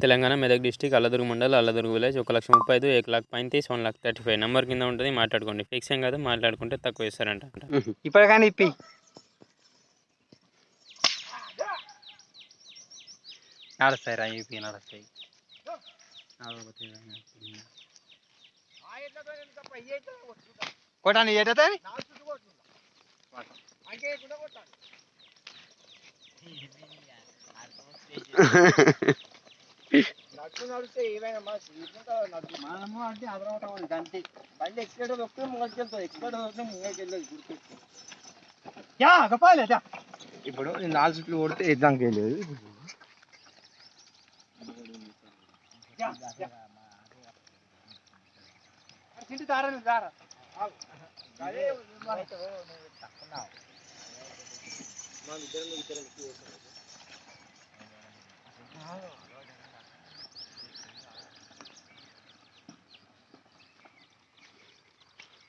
Telangana Medak district Alladurg mandal Alladurg village ఒక లక్ష ముప్పై ఐదు ఏక lakh పైంతీస్ one lakh thirty five. Number కింద ఉంటుంది మాట్లాడుకోండి. ఫిక్స్ ఏం కాదు మాట్లాడుకుంటే తక్కువ ఇస్తారంట ఇప్పుడు కానీ ఇప్పి. నడుస్తాయి రా ఇప్పి నడుస్తాయి. కొట్టాను ఏటైతే నడుచు నడిస్తే ఏమైనా మా మనము అంటే అదనవటం అంతే బండి ఎక్స్పీడ్ వస్తే ముంగడికెళ్తావు ఎక్స్పీడ్ వస్తే ముంగడికెళ్ళదు గుర్తు యా గపాలే ఇప్పుడు నేను నాలుగు చుట్లు కొడితే ఎగ్జామ్కి వెళ్ళలేదు దారా దారా అదే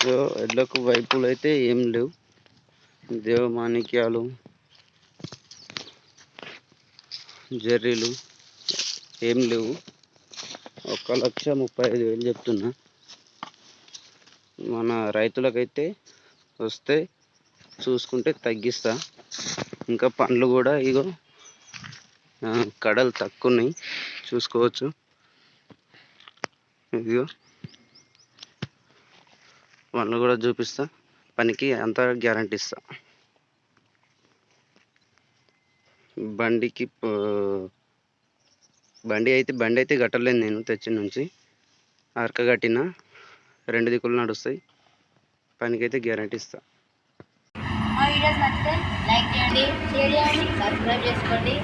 సో ఎడ్లకు వైపులు అయితే ఏం లేవు. దేవ మాణిక్యాలు జర్రీలు ఏం లేవు. ఒక లక్ష ముప్పై ఐదు వేలు చెప్తున్నా. మన రైతులకైతే వస్తే చూసుకుంటే తగ్గిస్తా. ఇంకా పండ్లు కూడా ఇగో కడలు తక్కువ ఉన్నాయి చూసుకోవచ్చు. ఇదిగో. వాళ్ళు కూడా చూపిస్తా. పనికి అంతా గ్యారంటీ ఇస్తా. బండికి బండి అయితే బండి అయితే కట్టలేదు నేను తెచ్చిన నుంచి. అరక కట్టిన. రెండు దిక్కులు నడుస్తాయి. పనికైతే గ్యారంటీ ఇస్తా. మా వీడియోస్ నచ్చితే లైక్ చేయండి షేర్ చేయండి సబ్స్క్రైబ్ చేసుకోండి.